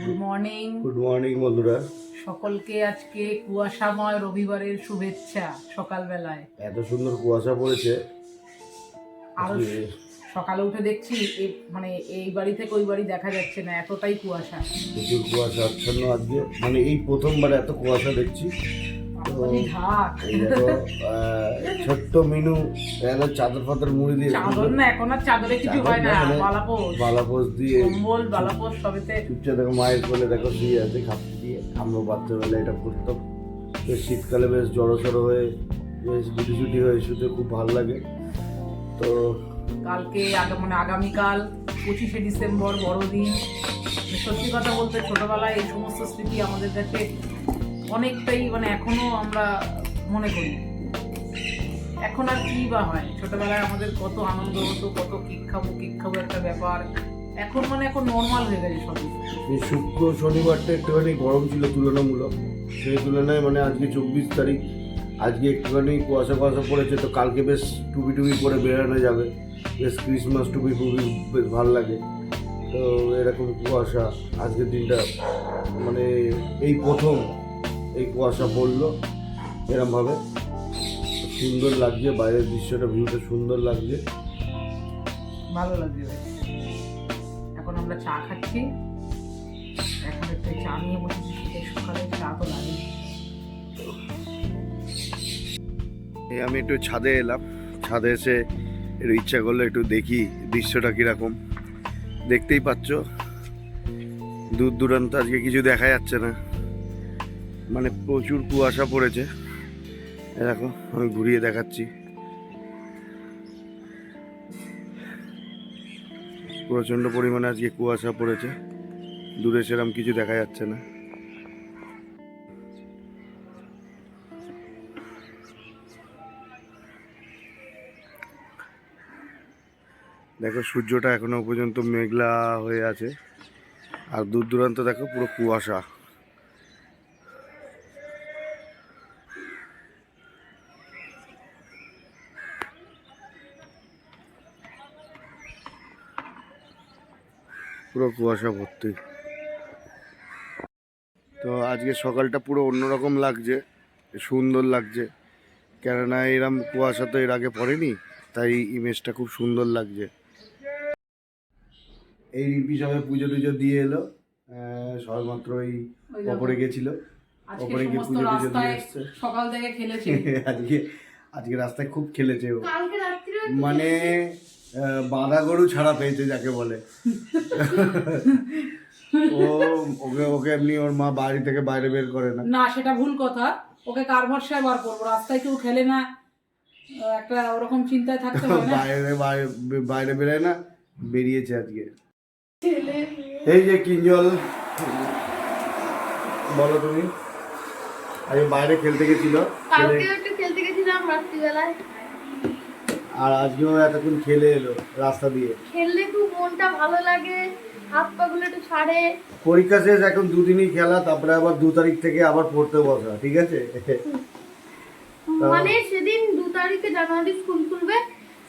Good morning good morning বন্ধুরা। সকলকে আজকে কুয়াশাময় রবিবারের শুভেচ্ছা সকালবেলায়। এত সুন্দর কুয়াশা পড়েছে। আরও সকালে উঠে দেখছি মানে এই বাড়ি থেকে ওই বাড়ি দেখা যাচ্ছে না এতটাই কুয়াশা। প্রচুর কুয়াশা আচ্ছন্ন আজকে। মানে এই প্রথমবার এত কুয়াশা দেখছি। ছোট্ট মিনু চাদর ফাদর মুড়ি দিয়ে চাদর না এখন আর চাদরে কিছু হয় না বালাপোষ বালাপোষ দিয়ে কম্বল বালাপোষ সবেতে। চুপচাপ দেখো মায়ের কোলে দেখো শুয়ে আছে খাপি দিয়ে। আমরা বাচ্চাবেলা এটা করতাম। বেশ শীতকালে বেশ জড়ো সড়ো হয়ে বেশ গুটি ছুটি হয়ে শুতে খুব ভালো লাগে। তো কালকে মানে আগামীকাল পঁচিশে ডিসেম্বর বড়দিন। সত্যি কথা বলতে ছোটবেলায় এই সমস্ত স্মৃতি আমাদের কাছে অনেকটাই মানে এখনও আমরা মনে করি। এখন আর কি বা হয়? ছোটবেলায় আমাদের কত আনন্দ হতো, কত কেক খাব কেক খাব একটা ব্যাপার। এখন মানে এখন নর্মাল হয়ে গেছে সব। এই শুক্র শনিবারটা একটুখানি গরম ছিল তুলনামূলক। সেই তুলনায় মানে আজকে চব্বিশ তারিখ, আজকে একটুখানি কুয়াশা কুয়াশা পড়েছে তো কালকে বেশ টুপি টুপি পরে বেরোনো যাবে। বেশ ক্রিসমাস টুপি ফুপি বেশ ভালো লাগে। তো এরকম কুয়াশা আজকের দিনটা মানে এই প্রথম এই কুয়াশা পড়ল এরমভাবে সুন্দর লাগছে বাইরের দৃশ্যটা ভিউটা সুন্দর লাগছে। ভালো লাগছে এখন আমরা চা খাচ্ছি। এখন একটু চা নিয়ে বসেছি শীতের সকালে চা তো লাগে এই আমি একটু ছাদে এলাম। ছাদে এসে একটু ইচ্ছা করল একটু দেখি দৃশ্যটা কীরকম। দেখতেই পাচ্ছ দূর দূরান্ত আজকে কিছু দেখা যাচ্ছে না। মানে প্রচুর কুয়াশা পড়েছে। দেখো, আমি ঘুরিয়ে দেখাচ্ছি। প্রচণ্ড পরিমাণে আজকে কুয়াশা পড়েছে। দূরে সেরকম কিছু দেখা যাচ্ছে না। দেখো, সূর্যটা এখনও পর্যন্ত মেঘলা হয়ে আছে। আর দূর দূরান্ত দেখো, পুরো কুয়াশা। পুরো কুয়াশা ভর্তি। তো আজকে সকালটা পুরো অন্যরকম লাগছে সুন্দর লাগছে। কেননা এরম কুয়াশা তো এর আগে পড়েনি তাই ইমেজটা খুব সুন্দর লাগছে। এই রিম্পি সবাই পুজো টুজো দিয়ে এলো সবেমাত্র এই ওপরে গেছিল। ওপরে গিয়ে পুজো টুজো দিয়ে এসছে। সকাল থেকে খেলেছে। আজকে আজকে রাস্তায় খুব খেলেছে ও। মানে বাঁধা গরু ছাড়া পেয়েছে যাকে বলে। ও ওকে ওকে এমনি ওর মা বাড়ি থেকে বাইরে বের করে না। না সেটা ভুল কথা। ওকে কার ভরসায় বার করব? রাস্তায় কেউ খেলে না। একটা ওরকম চিন্তায় থাকতে হবে না? বাইরে বাইরে বাইরে বেরোয় না বেরিয়েছে আজকে। এই যে কিঞ্জল বলো তুমি। আজকে বাইরে খেলতে গেছিল। কালকে একটু খেলতে গেছিলাম রাত্রিবেলায়। আর আজকেও এতক্ষণ খেলে এলো রাস্তা দিয়ে। খেললে খুব মনটা ভালো লাগে হাত পা গুলো একটু ছাড়ে। পরীক্ষা শেষ এখন দুদিনই খেলা তারপরে আবার দু তারিখ থেকে আবার পড়তে বসা ঠিক আছে? মানে সেদিন দু তারিখে জানুয়ারি স্কুল খুলবে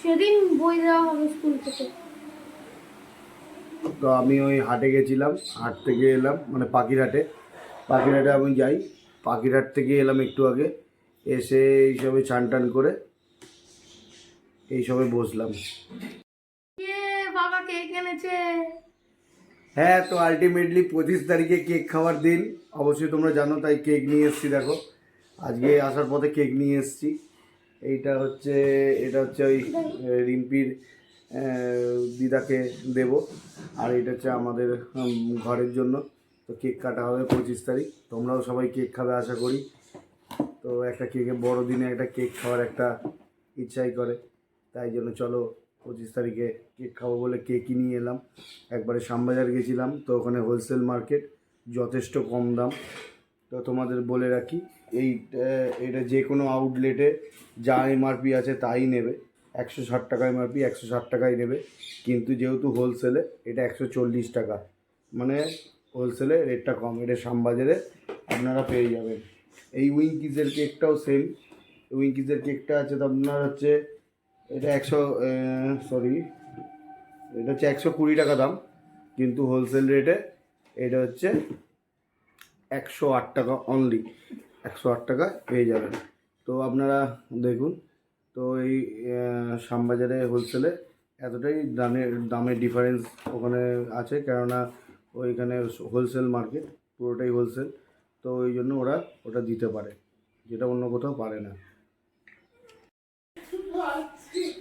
সেদিন বই দেওয়া হবে স্কুল থেকে। তো আমি ওই হাটে গেছিলাম হাট থেকে এলাম মানে পাখিরহাটে। পাখিরহাটে আমি যাই পাখিরহাট থেকে এলাম একটু আগে এসে এইসবে চান টান করে এইসবে বসলাম। কে বাবা কেক এনেছে? হ্যাঁ তো আলটিমেটলি পঁচিশ তারিখে কেক খাওয়ার দিন। অবশ্যই তোমরা জানো তাই কেক নিয়ে এসেছি দেখো। আজকে আসার পথে কেক নিয়ে এসেছি। এইটা হচ্ছে এটা হচ্ছে ওই রিম্পির দিদাকে দেব। আর এটা হচ্ছে আমাদের ঘরের জন্য। তো কেক কাটা হবে পঁচিশ তারিখ। তোমরাও সবাই কেক খাবে আশা করি। তো একটা কেকে বড়দিনে একটা কেক খাওয়ার একটা ইচ্ছাই করে। তাই জন্য চলো পঁচিশ তারিখে কেক খাব বলে কেকই নিয়ে এলাম। একবারে শ্যামবাজার গেছিলাম তো ওখানে হোলসেল মার্কেট, যথেষ্ট কম দাম। তো তোমাদের বলে রাখি, এই এটা যে কোনো আউটলেটে যা এমআরপি আছে তাই নেবে। একশো ষাট টাকা এমআরপি একশো ষাট টাকাই নেবে। কিন্তু যেহেতু হোলসেলে, এটা একশো চল্লিশ টাকা। মানে হোলসেলে রেটটা কম, এটা শ্যামবাজারে আপনারা পেয়ে যাবেন। এই উইঙ্কিজের কেকটাও সেম উইঙ্কিজের কেকটা আছে তো আপনার হচ্ছে এটা একশো সরি এটা হচ্ছে একশো কুড়ি টাকা দাম কিন্তু হোলসেল রেটে এটা হচ্ছে একশো আট টাকা অনলি একশো আট টাকা পেয়ে যাবেন। তো আপনারা দেখুন তো এই আহ, শ্যামবাজারে হোলসেলে এতটাই দামের দামের ডিফারেন্স ওখানে আছে কেননা ওইখানে হোলসেল মার্কেট পুরোটাই হোলসেল তো ওই জন্য ওরা ওটা দিতে পারে যেটা অন্য কোথাও পারে না।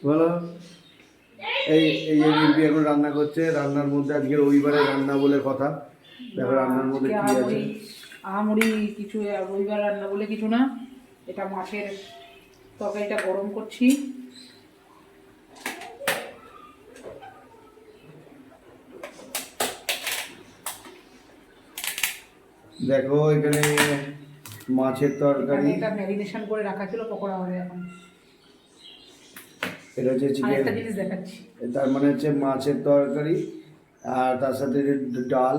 বলো? এই এই রিম্পি এখন রান্না করছে রান্নার মধ্যে আজকে রবিবারে রান্না বলে কথা। দেখো রান্নার মধ্যে কি আছে? কিছু রবিবার রান্না বলে কিছু না। এটা মাছের তরকারিটা গরম করছি। দেখো এখানে মাছের তরকারি। এটা ম্যারিনেশন করে রাখা ছিল পকোড়া হবে এখন। এটা হচ্ছে চিকেন তার মানে হচ্ছে মাছের তরকারি আর তার সাথে ডাল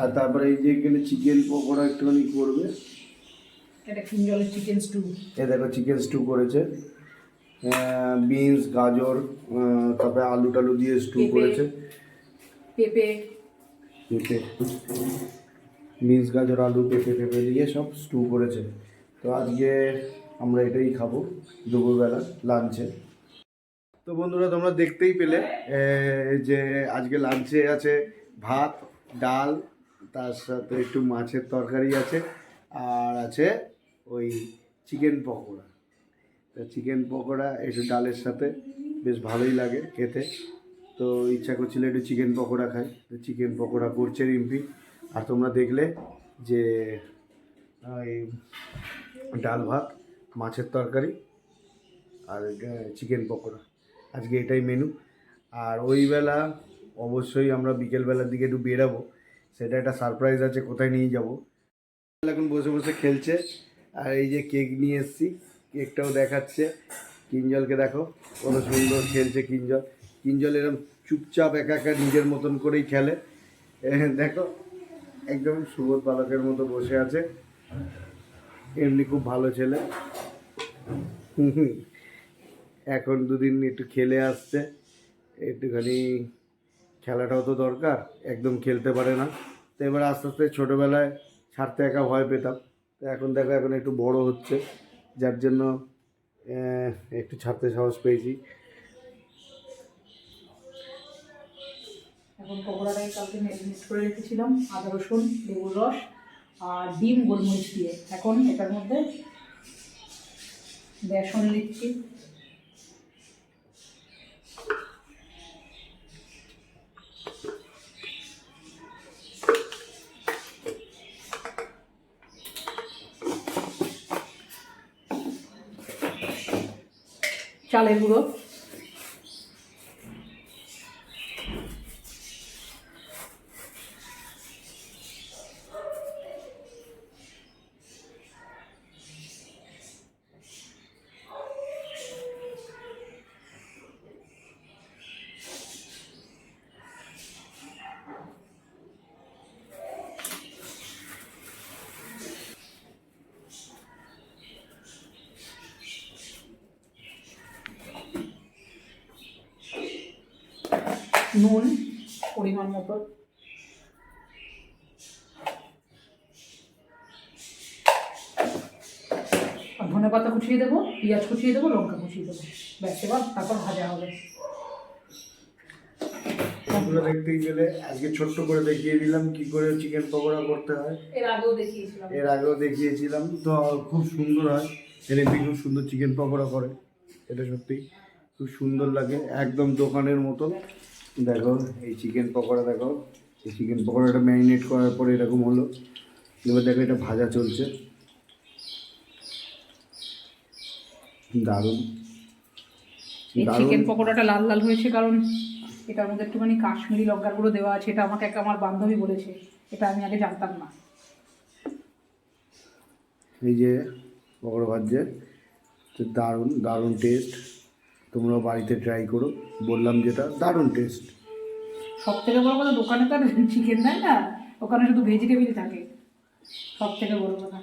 আর তারপরে এই যে এখানে চিকেন পকোড়া একটুখানি করবে। এটা চিকেন স্টু এ দেখো চিকেন স্টু করেছে। বিনস গাজর তারপরে আলু টালু দিয়ে স্টু করেছে। পেঁপে। পেঁপে। বিনস গাজর আলু পেঁপে পেঁপে দিয়ে সব স্টু করেছে। তো আজকে আমরা এটাই খাব দুপুরবেলা লাঞ্চে তো বন্ধুরা, তোমরা দেখতেই পেলে যে আজকে লাঞ্চে আছে ভাত, ডাল, তার সাথে একটু মাছের তরকারি আছে, আর আছে ওই চিকেন পকোড়া। তা চিকেন পকোড়া একটু ডালের সাথে বেশ ভালোই লাগে খেতে। তো ইচ্ছা করছিল একটু চিকেন পকোড়া খাই। তো চিকেন পকোড়া করছে রিম্পি। আর তোমরা দেখলে যে, ওই ডাল ভাত, মাছের তরকারি, আর চিকেন পকোড়া। আজকে এটাই মেনু আর ওই বেলা অবশ্যই আমরা বিকেলবেলার দিকে একটু বেরাবো। সেটা একটা সারপ্রাইজ আছে, কোথায় নিয়ে যাব। এখন বসে বসে খেলছে। আর এই যে কেক নিয়ে এসেছি কেকটাও দেখাচ্ছে। কিঞ্জলকে দেখো, কত সুন্দর খেলছে কিঞ্জল। কিঞ্জল এরকম চুপচাপ একা একা নিজের মতন করেই খেলে। দেখো, একদম সুবোধ বালকের মতো বসে আছে। এমনি খুব ভালো ছেলে। হুম হুম। এখন দুদিন একটু খেলে আসছে। একটুখানি খেলাটাও তো দরকার, একদম খেলতে পারে না। তো এবার আস্তে আস্তে ছোটোবেলায় ছাড়তে একা ভয় পেতাম। তো এখন দেখো, এখন একটু বড় হচ্ছে। যার জন্য একটু ছাড়তে সাহস পেয়েছি। এখন পকোড়াটাই কালকে ম্যারিনেট করে রেখেছিলাম, আদা রসুন, লেবুর রস আর ডিম গোলমরিচ দিয়ে। এখন এটার মধ্যে বেসন দিচ্ছি। চালের গুঁড়ো। নুন পরিমাণ মতো। ধনে পাতা কুচিয়ে দেবো পেঁয়াজ কুচিয়ে দেবো লঙ্কা কুচিয়ে দেবো। ব্যাস এবার তারপর ভাজা হবে। দেখতেই গেলে আজকে ছোট্ট করে দেখিয়ে দিলাম কি করে চিকেন পকোড়া করতে হয়। এর আগেও দেখিয়েছিলাম। এর আগেও দেখিয়েছিলাম তো খুব সুন্দর হয়। রেসিপি খুব সুন্দর চিকেন পকোড়া করে। এটা সত্যি খুব সুন্দর লাগে একদম দোকানের মতন। দেখো এই চিকেন পকোড়া দেখো। এই চিকেন পকোড়াটা ম্যারিনেট করার পরে এরকম হলো। এবার দেখো এটা ভাজা চলছে। দারুণ। এই চিকেন পকোড়াটা লাল লাল হয়েছে কারণ এটার মধ্যে একটুখানি কাশ্মীরি লঙ্কার গুঁড়ো দেওয়া আছে। এটা আমাকে এক আমার বান্ধবী বলেছে। এটা আমি আগে জানতাম না। এই যে পকোড়া ভাজছে। দারুণ দারুণ টেস্ট বাড়িতে ট্রাই করো। বললাম যেটা, দারুণ টেস্ট সব থেকে বড় কথা, দোকানে তো চিকেন দেয় না, ওখানে শুধু ভেজিটেবিল থাকে। সব থেকে বড় কথা।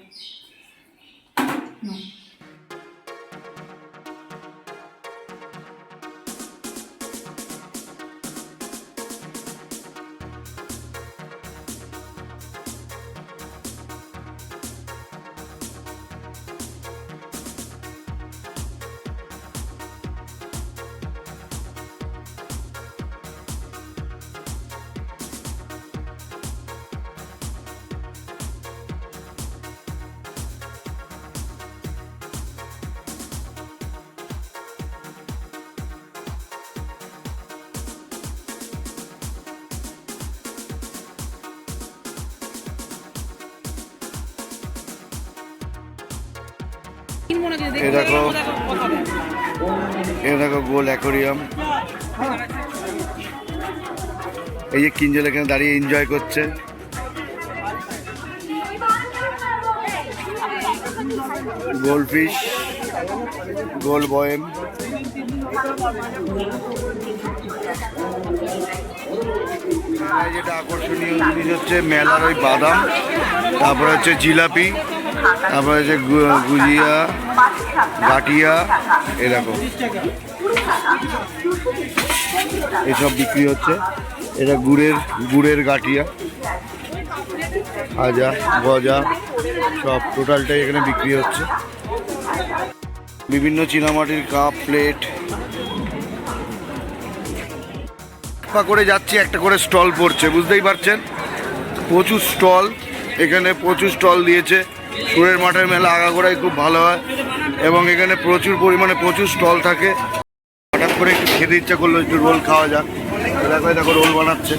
এ দেখো। এ দেখো গোল অ্যাকোরিয়াম। এই যে কিঞ্জল এখানে দাঁড়িয়ে এনজয় করছে। গোল ফিশ গোল বয়েম। মেলায় যেটা আকর্ষণীয় জিনিস হচ্ছে মেলার ওই বাদাম তারপরে হচ্ছে জিলাপি। তারপরে গু- গুজিয়া গাটিয়া এরকম। এসব বিক্রি হচ্ছে। এটা গুড়ের গুড়ের গাটিয়া। খাজা গজা, সব টোটালটাই এখানে বিক্রি হচ্ছে। বিভিন্ন চীনামাটির কাপ, প্লেট। করে যাচ্ছি, একটা করে স্টল পড়ছে, বুঝতেই পারছেন? প্রচুর স্টল, এখানে প্রচুর স্টল দিয়েছে। সুরের মাঠের মেলা আগাগোড়াই খুব ভালো হয় এবং এখানে প্রচুর পরিমাণে প্রচুর স্টল থাকে। হঠাৎ করে একটু খেতে ইচ্ছা করল, একটু রোল খাওয়া যাক। দেখো দেখো, রোল বানাচ্ছে।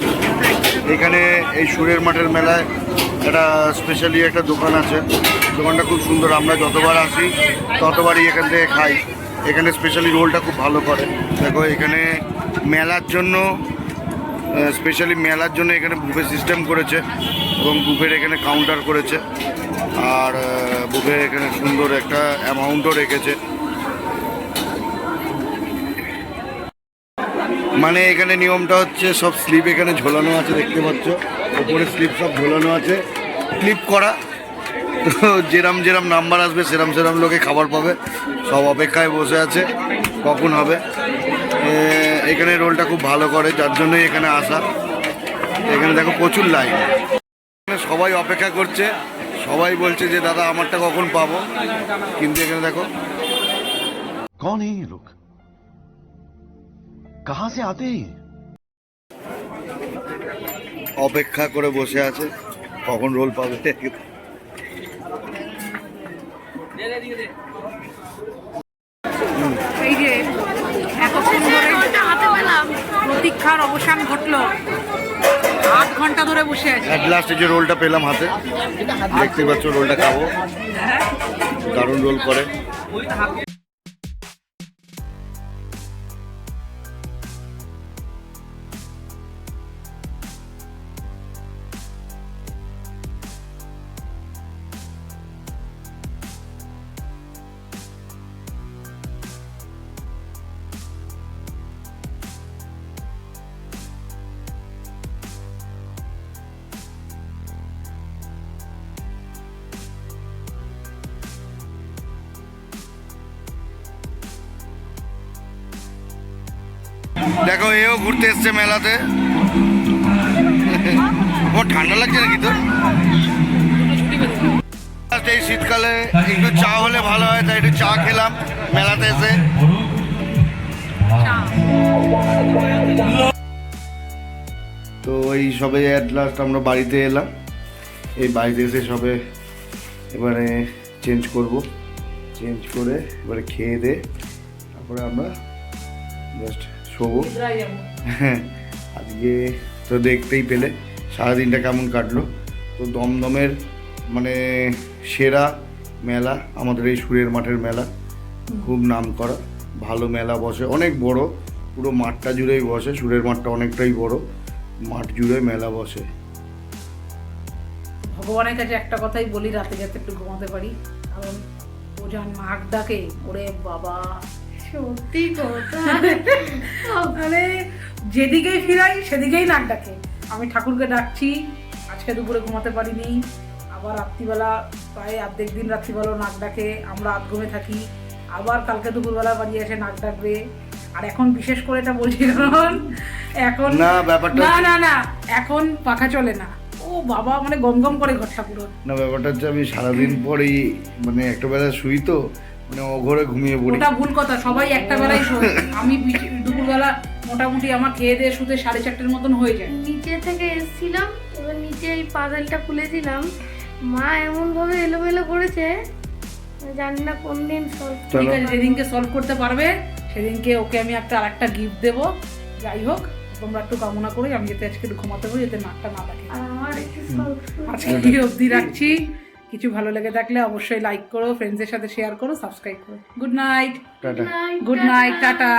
এখানে এই সুরের মাঠের মেলায় একটা স্পেশালি একটা দোকান আছে। দোকানটা খুব সুন্দর। আমরা যতবার আসি, ততবারই এখান থেকে খাই। এখানে স্পেশালি রোলটা খুব ভালো করে। দেখো, এখানে মেলার জন্য স্পেশালি মেলার জন্য এখানে বুফে সিস্টেম করেছে এবং বুফের এখানে কাউন্টার করেছে। আর বুফে এখানে সুন্দর একটা অ্যামাউন্টও রেখেছে। মানে এখানে নিয়মটা হচ্ছে, সব স্লিপ এখানে ঝোলানো আছে, দেখতে পাচ্ছ। ওপরে স্লিপ সব ঝোলানো আছে। ক্লিপ করা। যেরাম যেরাম নাম্বার আসবে, সেরাম সেরাম লোকে খাবার পাবে। সব অপেক্ষায় বসে আছে, কখন হবে। এখানে রোলটা খুব ভালো করে, যার জন্যই এখানে আসা। এখানে দেখো প্রচুর লাইন এখানে সবাই অপেক্ষা করছে। সবাই বলছে যে দাদা আমারটা কখন পাবো? কিন্তু এখানে দেখো। কন এই লোক কাহা সে আতে অপেক্ষা করে বসে আছে কখন রোল পাবে। এই যে এতক্ষণ ধরে প্রতীক্ষার অবসান ঘটলো। ঘণ্টা ধরে বসে আছি। অ্যাট লাস্ট যে রোলটা পেলাম হাতে। দেখতে পাচ্ছ রোলটা খাব দারুণ রোল করে। দেখো, এও ঘুরতে এসছে মেলাতে। ও, ঠান্ডা লাগছে নাকি তোর? এই শীতকালে একটু চা হলে ভালো হয়, তাই একটু চা খেলাম মেলাতে এসে। তো এই সবে অ্যাট লাস্ট আমরা বাড়িতে এলাম। এই বাড়িতে এসে সবে এবারে চেঞ্জ করব। চেঞ্জ করে এবারে খেয়ে দে। তারপরে আমরা জাস্ট নিদ্রায় হ্যাঁ আজকে তো দেখতেই পেলে সারাদিনটা কেমন কাটলো। তো দমদমের মানে সেরা মেলা আমাদের এই সুরের মাঠের মেলা খুব নাম করা। ভালো মেলা বসে অনেক বড় পুরো মাঠটা জুড়েই বসে সুরের মাঠটা অনেকটাই বড় মাঠ জুড়ে মেলা বসে। ভগবানের কাছে একটা কথাই বলি রাতে যাতে একটু ঘুমাতে পারি। কারণ ও যা নাক ডাকে ওরে বাবা। সত্যি কথা মানে যেদিকেই ফিরাই সেদিকেই নাক ডাকে। আমি ঠাকুরকে ডাকছি আজকে দুপুরে ঘুমাতে পারিনি। আবার রাত্রিবেলা প্রায় অর্ধেক দিন নাক ডাকে। আমরা আধ ঘুমে থাকি। আবার কালকে দুপুরবেলা বাড়ি এসে নাক ডাকবে। আর এখন বিশেষ করে এটা বলছি কারণ এখন না, ব্যাপারটা না না না এখন পাখা চলে না। ও বাবা মানে গম গম করে ঘরটা পুরো না ব্যাপারটা হচ্ছে আমি সারাদিন পরেই মানে একটা বেলা শুই তো মানে অঘরে ঘুমিয়ে পড়ি। ওটা ভুল কথা সবাই একটা বেলায় শোয়। আমি দুপুরবেলা মোটামুটি আমার খেয়ে দিয়ে শুতে সাড়ে চারটের মতন হয়ে যায়। নিচে থেকে এসেছিলাম এবার নিচে এই পাদালটা খুলেছিলাম মা এমন ভাবে এলোমেলো করেছে জানি না কোন দিন সলভ ঠিক আছে যেদিনকে সলভ করতে পারবে। সেদিনকে ওকে আমি একটা আরেকটা গিফট দেবো। যাই হোক তোমরা একটু কামনা করি আমি যাতে আজকে একটু ঘুমাতে পারি যাতে নাকটা না সলভ আজকে অবধি রাখছি। কিছু ভালো লেগে থাকলে অবশ্যই লাইক করো ফ্রেন্ডসের সাথে শেয়ার করো সাবস্ক্রাইব করো। Good night good night tata.